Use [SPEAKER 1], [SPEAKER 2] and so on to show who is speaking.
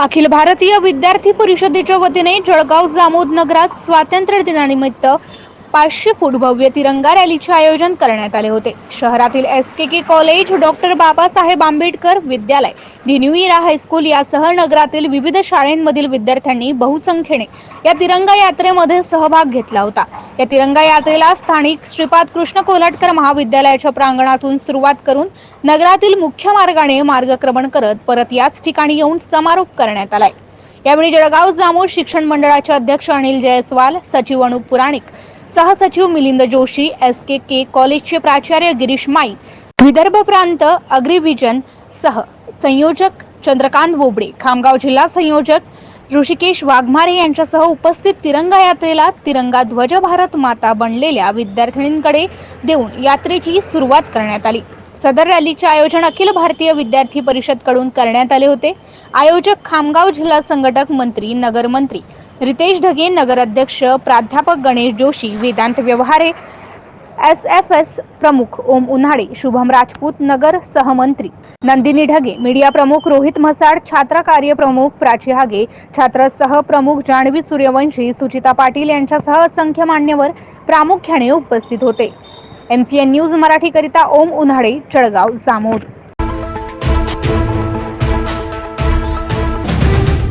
[SPEAKER 1] अखिल भारतीय विद्यार्थी परिषदेच्या वतीने जळगाव जामोद नगरात स्वातंत्र्य दिनानिमित्त पाचशे फूट भव्य तिरंगा रॅलीचे आयोजन करण्यात आले होते. शहरातील S K K college doctor Babasaheb Ambedkar विद्यालय दी हायस्कूल यासह नगरातील विविध शाळेंमधील विद्यार्थ्यांनी बहुसंख्येने या तिरंगा यात्रेमध्ये सहभाग घेतला होता. या तिरंगा यात्रेला स्थानिक श्रीपाद कृष्ण कोल्हटकर महाविद्यालयाच्या प्रांगणातून सुरुवात करून नगरातील मुख्य मार्गाने मार्गक्रमण करत परत याच ठिकाणी येऊन समारोप करण्यात आलाय. यावेळी जळगाव जामोद शिक्षण मंडळाचे अध्यक्ष अनिल जयस्वाल सचिव अनुप पुराणिक सहसचिव Milind Joshi S K K कॉलेजचे प्राचार्य गिरीश माई विदर्भ प्रांत अग्रिव्हिजन सह संयोजक चंद्रकांत बोबडे खामगाव जिल्हा संयोजक ऋषिकेश वाघमारे यांच्यासह उपस्थित तिरंगा यात्रेला तिरंगा ध्वज भारत माता बनलेल्या विद्यार्थिनींकडे देऊन यात्रेची सुरुवात करण्यात आली. सदर रॅलीचे आयोजन अखिल भारतीय विद्यार्थी परिषदकडून करण्यात आले होते. आयोजक खामगाव जिल्हा संघटक मंत्री नगरमंत्री रितेश ढगे नगराध्यक्ष प्राध्यापक Ganesh Joshi Vedant Vyavahare S F S प्रमुख ओम उन्हाळे शुभम राजपूत नगर सहमंत्री नंदिनी ढगे मीडिया प्रमुख रोहित म्हसाड छात्र कार्य प्रमुख प्राची हागे छात्र सह प्रमुख जान्हवी सूर्यवंशी सुचिता पाटील यांच्यासह असंख्य मान्यवर प्रामुख्याने उपस्थित होते. एमसीएन न्यूज मराठी करिता ओम उन्हाळे चळगाव जामोद.